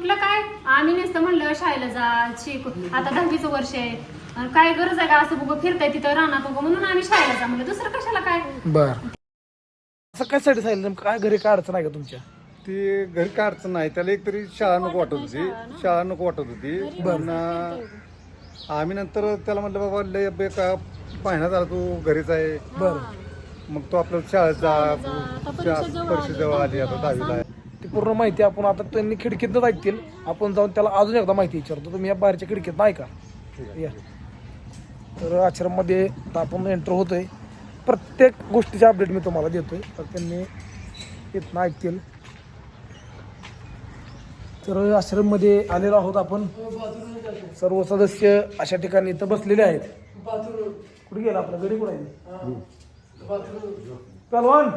कुठलं काय? आम्ही नुसतं म्हणलं शाळेला जा शिक. आता दहावीचं वर्ष आहे. काय गरज आहे का? असं बघ फिरताय तिथं राहणार उगं म्हणून आम्ही शाळेला जा म्हणलं. दुसरं कशाला काय? बर. असं काय साठी सांगितलं? नेमकं काय? घरी काय अडचण आहे का तुमच्या? ती घरी काय अडचण नाही. त्याला एक तरी शाळा नको वाटत होती. शाळा नको वाटत होती. पण आम्ही नंतर त्याला म्हटलं बाबा लय बेका महिना झाला तू? घरीच आहे. बर. मग तो आपल्या शाळेत जा. परीक्षा जवळ आली आता दहावीला. आहे ती पूर्ण माहिती आपण आता त्यांनी खिडकीतच ऐकतील. आपण जाऊन त्याला अजून एकदा माहिती विचारतो. तुम्ही या बाहेरच्या खिडकीत ऐका. या. तर आश्रममध्ये आपण एंटर होतोय. प्रत्येक गोष्टीचे अपडेट मी तुम्हाला देतोय. तर त्यांनी इथनं ऐकतील. तर आश्रममध्ये आलेलो आहोत आपण. सर्व सदस्य अशा ठिकाणी इथं बसलेले आहेत. कुठे गेला आपला? गडी कुठे आहे? पहलवान.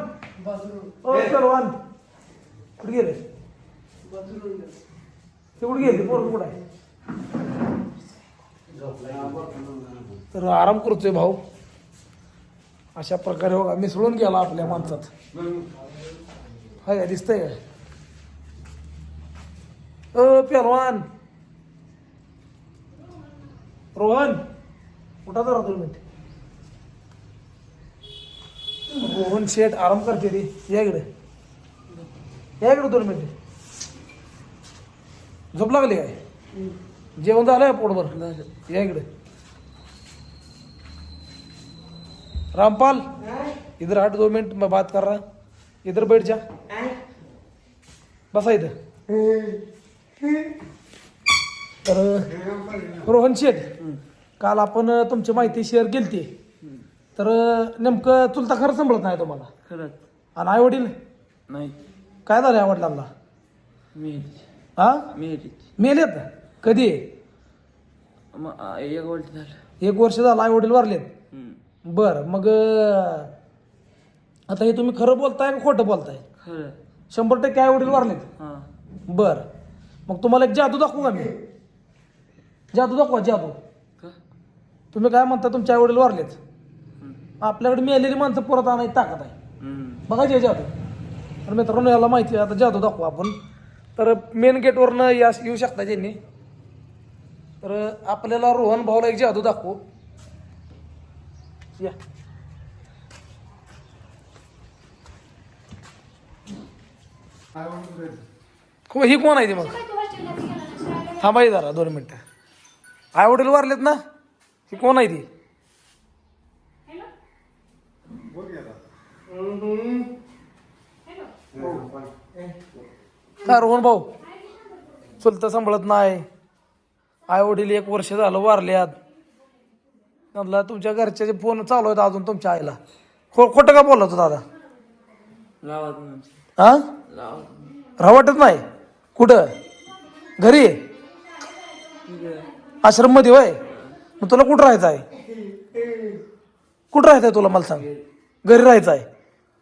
ओ पहलवान. कुठे गेले? ते कुठे गेले? पोरग आहे? तर आराम करतोय भाऊ. अशा प्रकारे बघा मिसळून गेला आपल्या माणसात. हाय का दिसतंय का अ पहलवान. रोहन कुठं जरा दोन मिनिट. रोहन शेठ आराम करते रे. या इकडे. या इकडे दोन मिनिट. झोप लागली काय? जेवण झालंय पोटभर? या इकडे. रामपाल इधर हट दो मिनट मैं बात कर रहा. इधर बैठ जा. बसा इथं तर रोहन शेठ काल आपण तुमची माहिती शेअर केली तर नेमकं चुलता खरं संभळत नाही तुम्हाला. खरंच. आणि आई वडील? नाही. काय झालं आई वडिलांना मी हा? मी मेलेत? कधी? मग आ- एक वर्ष झालं. एक वर्ष झालं आई वडील वारलेत? हम्म. बर मग अं, आता हे तुम्ही खरं बोलताय का खोटं बोलताय? खरं. शंभर टक्के आई वडील वारलेत? हां. बर. मग तुम्हाला एक जादू दाखवू का मी? जादू दाखवा जादू. का? तुम्ही काय म्हणता तुमचे आई वडील वारलेत? हम्म. आपल्याकडे मिळालेली माणसं परत आणायची ताकद आहे. हम्म. बघायची जादू. तर मित्रांनो याला माहिती आहे आता जादू दाखवू आपण. तर मेन गेटवरनं या येऊ शकता ज्यांनी. तर आपल्याला रोहन भाऊला एक जादू दाखवू. या. हो ही कोण आहे ती मग? थांबाई जरा दोन मिनटं. आई वडील वारलेत ना? ही कोण आहे ती? काय रोहन भाऊ. चुलतं सांभाळत नाही. आई वडील एक वर्ष झालं वारल्यात. म्हटलं तुमच्या घरचे फोन चालू आहेत अजून तुमच्या आईला. खो खोटं का बोलला तू दादा हा लावत राह वाटत नाही? कुठं? घरी? आहे आश्रममध्ये होय? मग तुला कुठं राहायचं आहे कुठं राहायचं आहे तुला? मला सांग. घरी राहायचं आहे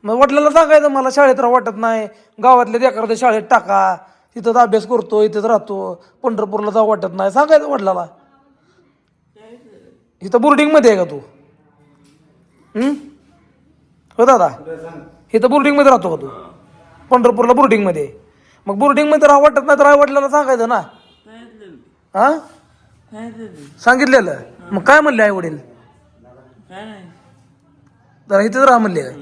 मग वडिलाला सांगायचं मला शाळेत राहा वाटत नाही. गावातल्या एखाद्या शाळेत टाका. तिथंच अभ्यास करतो इथंच राहतो. पंढरपूरला जाऊ वाटत नाही. सांगायचं वडिलाला. इथं बोर्डिंगमध्ये आहे का तू? हो? दादा. इथं बोर्डिंगमध्ये राहतो का तू? पंढरपूरला बोर्डिंगमध्ये. मग बोर्डिंगमध्ये राहा वाटत नाही तर आई वडिलाला सांगायचं ना. हां? हा सांगितलेलं. मग काय म्हणले आई वडील? तर जरा इथेच राहा म्हणले काय?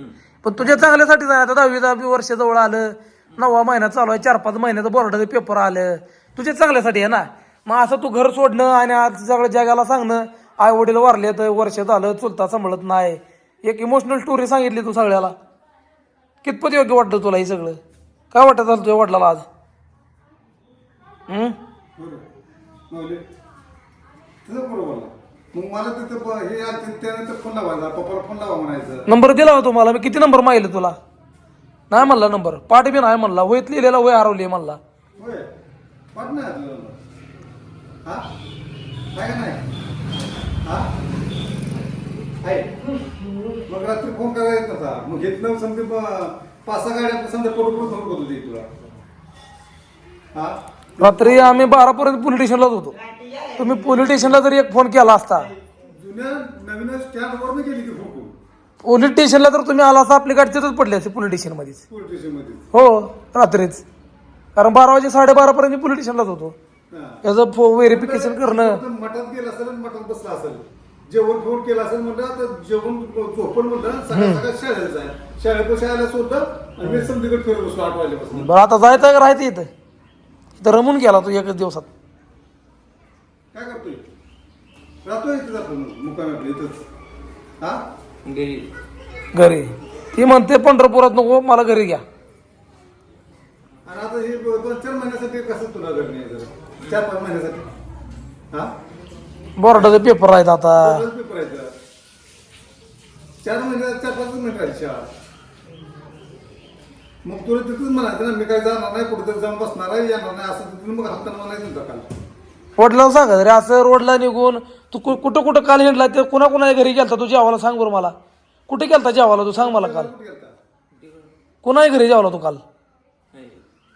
पण तुझ्या चांगल्यासाठी नाही आता दहावी दहावी वर्ष जवळ आलं. नववा महिना चालू आहे चार पाच महिन्याचं बोर्डाचं पेपर आलं. तुझ्या चांगल्यासाठी आहे ना? मग असं तू घर सोडणं आणि आज सगळं जगाला सांगणं आई वडील वारले तर वर्ष झालं चुलता सांभाळत नाही. एक इमोशनल स्टोरी सांगितली तू सगळ्याला. कितपत योग्य वाटतं तुला हे सगळं? काय वाटत झालं तुझ्या वडिलाला आज? हम्म? माऊली, तुझं बरोबर ना. मग मला तिथं प- हे आलं त्यानंतर फोन लावायचा पप्पाला फोन लावा म्हणायचं. नंबर दिला होता तुम्हाला? मी किती नंबर मागितले तुला? नाही म्हणला नंबर. पाठ बी नाही म्हणला. वयत लिहिलेला वय हरवली म्हणला. होय. पाठ नाही तुला हा? आहे का नाही? हा? आहे मग रात्री फोन करायचा नव्हता मग घेत नव्हतं समजा प- पाच सहा गाड्या समजा फोन करत तुला हा? रात्री आम्ही बारापर्यंत पोलीस स्टेशनलाच होतो. तुम्ही पोलीस स्टेशनला जरी एक फोन केला असता. जुन्या नवीन स्टँडवर गेली ती फोन पोलीस स्टेशनला तर तुम्ही आला असता आपली गाडी तिथंच पडली असते पोलीस स्टेशनमध्येच. पोलीस स्टेशनमध्ये हो रात्रीच. कारण बारा वाजे साडेबारा पर्यंत मी पोलीस स्टेशनलाच होतो. हा. याचं व्हेरिफिकेशन करणं. मठात गेला असेल आणि मठात बसला असेल. जेवण फोन केलं असेल म्हणलं आता जेवण झोपण म्हणलं शाळेला जाय. शाळेत शाळेला सोडलं आणि मी समजीकडे फिरत बसलो आठ बरं आता जायचं का? राहायचं इथं? इथं रमून गेला तू एकच दिवसात. काय करतोय? राहतोय इथं आपण मुक्कामी आपल्या इथंच. हा? घरी. घरी. ती म्हणते पंढरपुरात नको मला घरी घ्या. आणि आता हे दोन चार महिन्यासाठी कसं तुला घर नाही जरा चार पाच महिन्यासाठी. हा? बोर्डाचे पेपर आहेत आता. दोनच पेपर आहेत जरा. चार महिन्यात चार पाच शाळा. मग तुला तिथंच म्हणायचं ना मी काय जाणार नाही कुठेतरी जाऊन बसणार आहे येणार नाही असं तिथून मग हाताने म्हणायचं होतं काल. वडिलांना सांगा रे असं रोडला निघून तू कु- कुठं कुठं काल हिंडला ते कुणा कुणा घरी गेलता तू जेवायला सांग बरं मला. कुठे गेलता जेवायला तू सांग मला काल? कुणाही घरी जेवला तू काल?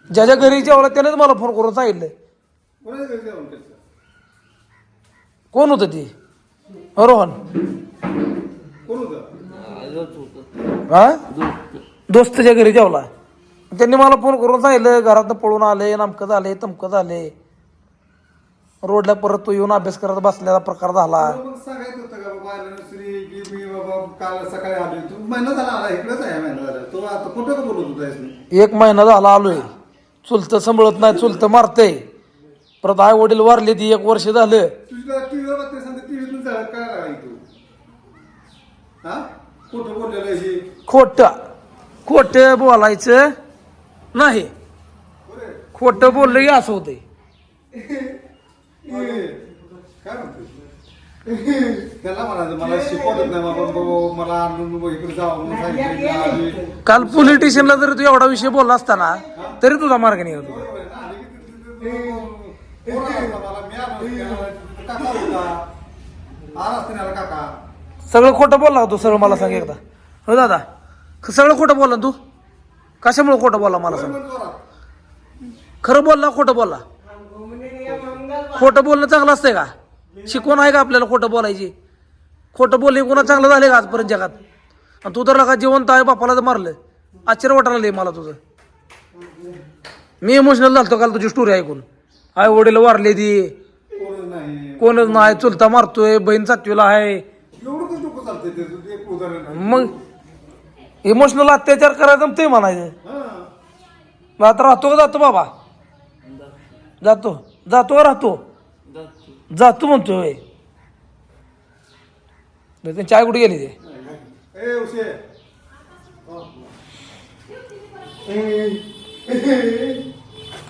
ज्याच्या घरी जेवला त्यानेच मला फोन करून सांगितलं कोणाच्या घरी जेवण केलं कोण होतं ती? रोहन. कोण होतं? हा? दोस्तच्या घरी जेवला. त्यांनी मला फोन करून सांगितलं घरात पळून आले नामकं झाले तमकं झाले. रोडला परत तो येऊन अभ्यास करत बसलेला प्रकार झाला. मग सांगायचं होतं का बाबा आलं श्री की मी बाबा काल सकाळी आलोय. तू महिना झाला आला इकडेच आहे महिना झाला. तो आता कुठं का बोलत होता यासनी? एक महिना झाला आलोय. चुलतं सांभाळत नाही चुलतं मारते परत आई वडील वारले ती एक वर्ष झालं. तुझ्या टीव्हीवर बातमी सांगते टीव्हीतून झालं काय लागाय तू? हा? कुठं बोललेलं आहे हे? खोट. खोट बोलायचं नाही. बरं. खोटं बोललं की असं होतंय. काय म्हणतोय त्याला म्हणायचं मला शिकवत नाही बाबा बाबा मला आणून बाबा इकडे जावं म्हणून सांगितलं आली. काल पोलीस स्टेशनला जरी तू एवढा विषय बोलला असताना तरी तुझा मार्ग निघतो बरोबर आहे ना? आली की तिथे- तिथे पोरं असतात मला, मी आलो, त्याला काका होता आला असता त्याला काका सगळं खोटं बोलला का तू सगळं मला सांग एकदा हो दादा ख- सगळं खोटं बोलला ना तू कशामुळे खोटं बोलला मला सांग बरोबर जोरात. खरं बोलला खोटं बोलला खोटं बोलणं चांगलं असतंय का? शिकवण आहे का आपल्याला खोटं बोलायची? खोटं बोलले कोणा चांगलं झाले का आजपर्यंत जगात? आणि तू तर का जिवंत आहे बापाला तर मारलं. आश्चर्य वाटायला मला तुझं. मी इमोशनल झालतो काल तुझी स्टोरी ऐकून. आई वडील वारले ती. कोणच नाही चुलता मारतोय बहीण सातवीला आहे. मग इमोशनल अत्याचार करायचं ते म्हणायचं. हा. आता राहतो का जातो बाबा? जातो. जातो का राहतो. जातो. म्हणतोय बरं, ते चाय कुठे गेली ते?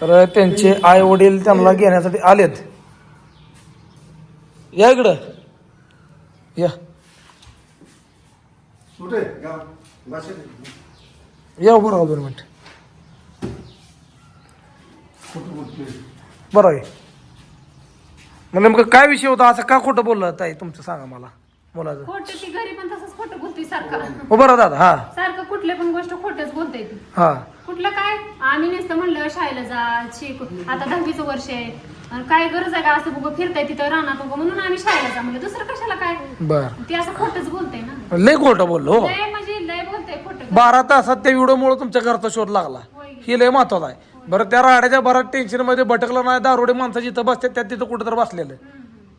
तर त्यांचे आई वडील त्यांना घेण्यासाठी आलेत. या इकडं. या. या उभं राहा दोन मिनिट. बरं आहे. मग नेमकं काय विषय होता? असं का खोटं बोललं ताई? तुमचं सांगा मला मुलाचं खोटं ती घरी पण तसंच खोटं बोलते सारखं. उभं राहा दादा हा. सारखं कुठल्या पण गोष्ट खोटच बोलते ती. हा. कुठलं काय? आम्ही नुसतं म्हणलं शाळेला जा शिक आता दहावीचं वर्ष आहे. अन काय गरज आहे का असं बघ फिरताय तिथं राहणार बघ म्हणून आम्ही शाळेला जा म्हणलं. दुसरं कशाला काय? बर. ती असं खोटच बोलते ना. लय खोटं बोललो हो. लय म्हणजे लय बोलते खोटं. बारा तासात त्या व्हिडिओमुळे तुमच्या घरचा शोध लागला. ही लय महत्वाचं आहे. बरं त्या राड्याच्या बऱ्याच टेन्शनमध्ये भटकलं नाही दारोडे माणसं जिथं बसतात त्या तिथं कुठं तर बसलेलं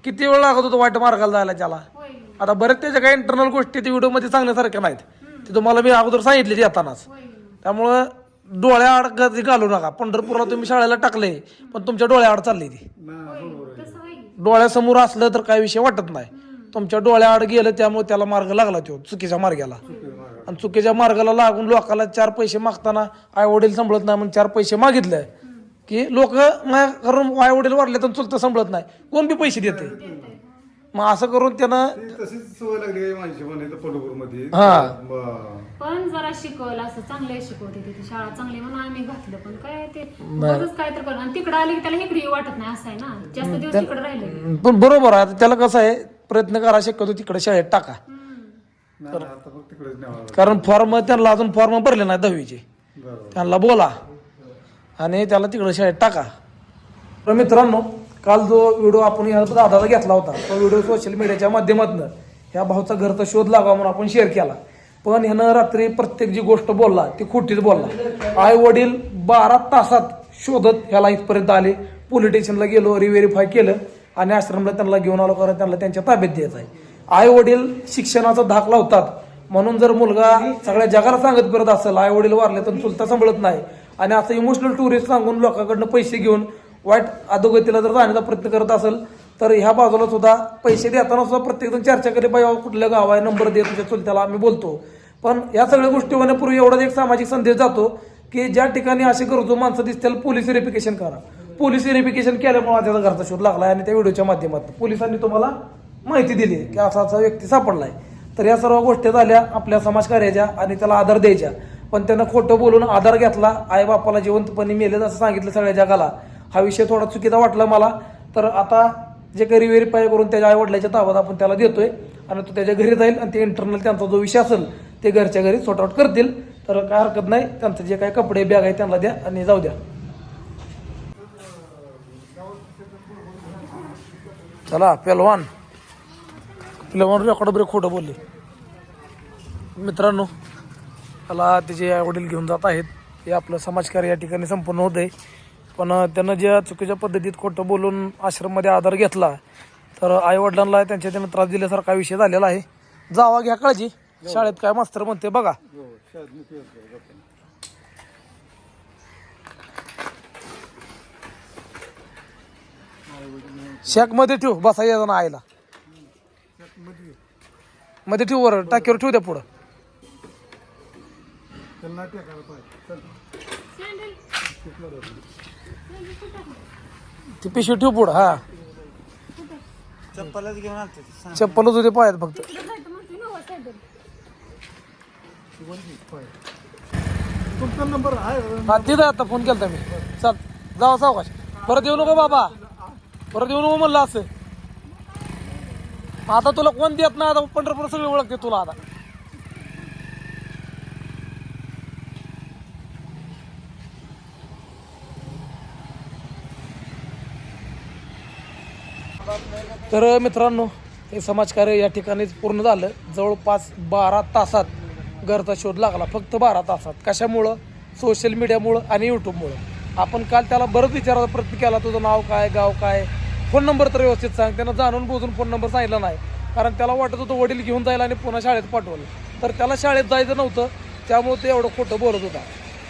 किती वेळ लागत होतो वाईट मार्गाला जायला त्याला? आता बरेच त्याच्या काही इंटरनल गोष्टी ते व्हिडिओमध्ये सांगण्यासारख्या नाहीत. ते तुम्हाला मी अगोदर सांगितले येतानाच. त्यामुळं डोळ्याआड कधी घालू नका. पंढरपूरला तुम्ही शाळेला टाकले पण तुमच्या डोळ्याआड चालली ती डोळ्यासमोर असलं तर काही विषय वाटत नाही. तुमच्या डोळ्याआड गेलं त्यामुळे त्याला मार्ग लागला तो चुकीच्या मार्गाला. आणि चुकीच्या मार्गाला लागून लोकाला चार पैसे मागताना आई वडील सांभाळत नाही म्हणून चार पैसे मागितले. की लोक कारण आई वडील वारले तर चुलतं सांभाळत नाही. कोण बी पैसे देते. मग असं करून त्यानं तशीच सवय लागली माझी हा. पण जरा शिकवलं असं चांगलं शिकवते तिथे शाळा चांगली म्हणून आम्ही घातलं पण काय ते उगाचच काय तर आणि तिकडे आली की त्याला इकडे वाटत नाही असं आहे ना. जास्त दिवस तिकडे राहिले. पण बरोबर आहे. आता त्याला कसं आहे प्रयत्न करा शक्यतो तिकडे शाळेत टाका. आता फक्त तिकडेच न्यावं लागलं. कारण फॉर्म त्यांना अजून फॉर्म भरले नाही दहावीचे. बरोबर. त्यांना बोला. आणि त्याला तिकडे शाळेत टाका. तर मित्रांनो काल जो व्हिडिओ आपण या दादाचा घेतला होता तो व्हिडिओ सोशल मीडियाच्या माध्यमातून ह्या भाऊचा घरचा शोध लागावा म्हणून आपण शेअर केला. पण ह्यानं रात्री प्रत्येक जी गोष्ट बोलला ती खोटीच बोलला. आई वडील बारा तासात शोधत ह्याला इथपर्यंत आले. पोलीस स्टेशनला गेलो रिव्हेरीफाय केलं आणि आश्रमला त्यांना घेऊन आलो कारण त्यांना त्यांच्या ताब्यात द्यायचं आहे. आई वडील शिक्षणाचा धाक लावतात म्हणून जर मुलगा सगळ्या जगाला सांगत फिरत असेल आई वडील वारले तर चुलता सांभाळत नाही. आणि असं इमोशनल टुरिस्ट सांगून लोकांकडनं पैसे घेऊन वाईट अधोगतीला जर जाण्याचा प्रयत्न करत असेल तर ह्या बाजूला सुद्धा पैसे देताना सुद्धा प्रत्येकजण चर्चा करे बाई कुठल्या गाव आहे? नंबर दे तुझ्या चुलत्याला आम्ही बोलतो. पण या सगळ्या गोष्टी होण्यापूर्वी एवढाच एक सामाजिक संदेश जातो की ज्या ठिकाणी असे गरजू माणसं दिसतील पोलीस व्हेरिफिकेशन करा. पोलीस व्हेरिफिकेशन केल्यामुळे त्याचा घरचा शोध लागला आणि त्या व्हिडिओच्या माध्यमातून. पोलिसांनी तुम्हाला माहिती दिली की असा असा व्यक्ती सापडलाय. तर या सर्व गोष्टी झाल्या आपल्या समाजकार्याच्या आणि त्याला आधार द्यायच्या. पण त्यानं खोटं बोलून आधार घेतला आई बापाला जिवंतपणे मेले असं सांगितलं सगळ्या जगाला. हा विषय थोडा चुकीचा वाटला मला. तर आता जे काही व्हेरीफाय करून त्याच्या आईवडिलाच्या ताब्यात आपण त्याला देतोय आणि तो त्याच्या घरी जाईल आणि ते इंटरनल त्यांचा जो विषय असेल ते घरच्या घरी सॉर्ट आउट करतील. तर काय हरकत नाही त्यांचं जे काही कपडे बॅग आहे त्यांना द्या आणि जाऊ द्या. चला पेलवान. पेलवान रेकॉर्ड ब्रेक खोटं बोलले. मित्रांनो त्याला त्याचे आईवडील घेऊन जात आहेत. हे आपलं समाजकार्य या ठिकाणी संपूर्ण होत आहे पण त्यांना ज्या चुकीच्या पद्धतीत खोटं बोलून आश्रममध्ये आधार घेतला तर आईवडिलांना त्यांच्या त्यांना त्रास दिल्यासारखा विषय झालेला आहे. जावा घ्या काळजी. शाळेत काय मास्तर म्हणते बघा. शेकमध्ये ठेवू ठेव बसा या आईला. मध्ये ठेव वर टाकीवर ठेवू द्या पुढं. ती पिशवी ठेव पुढं हा. चप्पलच घेऊन आलते चप्पलच होते पायात फक्त. तुमचा नंबर आहे. हा तिथं आता फोन केलता मी. चल जावा सावकाश. परत येऊ नको बाबा. परत येऊ नको म्हणलं असं. आता तुला कोण देत नाही? आता पंढरपूर सगळी ओळखते तुला आता. तर मित्रांनो हे समाजकार्य या ठिकाणीच पूर्ण झालं. जवळपास बारा तासात घरचा शोध लागला. फक्त बारा तासात. कशामुळं? सोशल मीडियामुळं आणि यूट्यूबमुळं आपण काल त्याला बरंच विचारायचा प्रयत्न केला. तुझं नाव काय गाव काय? फोन नंबर तर व्यवस्थित सांग. त्यानं जाणून बुजून फोन नंबर सांगितला नाही. कारण त्याला वाटत होतं वडील घेऊन जायला आणि पुन्हा शाळेत पाठवलं. तर त्याला शाळेत जायचं नव्हतं. त्यामुळे ते एवढं खोटं बोलत होता.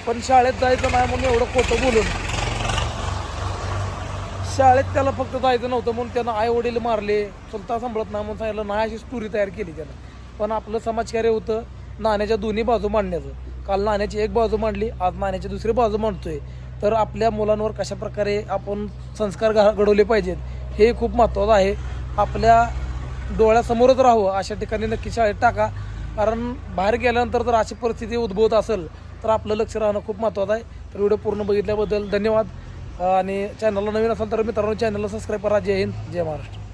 पण शाळेत जायचं नाही म्हणून एवढं खोटं बोलून. शाळेत त्याला फक्त जायचं नव्हतं म्हणून त्यानं आई वडील मारले. चलता सांभाळत नाही म्हणून सांगितलं नाही अशी स्टोरी तयार केली त्यानं. पण आपलं समाजकार्य होतं नाण्याच्या दोन्ही बाजू मांडण्याचं. काल नाण्याची एक बाजू मांडली आज नाण्याची दुसरी बाजू मांडतोय. तर आपल्या मुलांवर कशा प्रकारे आपण संस्कार घा- घडवले पाहिजेत हे खूप महत्त्वाचं आहे. आपल्या डोळ्यासमोरच राहावं अशा ठिकाणी नक्की शाळेत टाका. कारण बाहेर गेल्यानंतर जर अशी परिस्थिती उद्भवत असेल तर आपलं लक्ष राहणं खूप महत्त्वाचं आहे. तर व्हिडिओ पूर्ण बघितल्याबद्दल धन्यवाद. आणि चॅनलला नवीन असाल तर मित्रांनो चॅनलला सबस्क्राईब करा. जय हिंद जय महाराष्ट्र.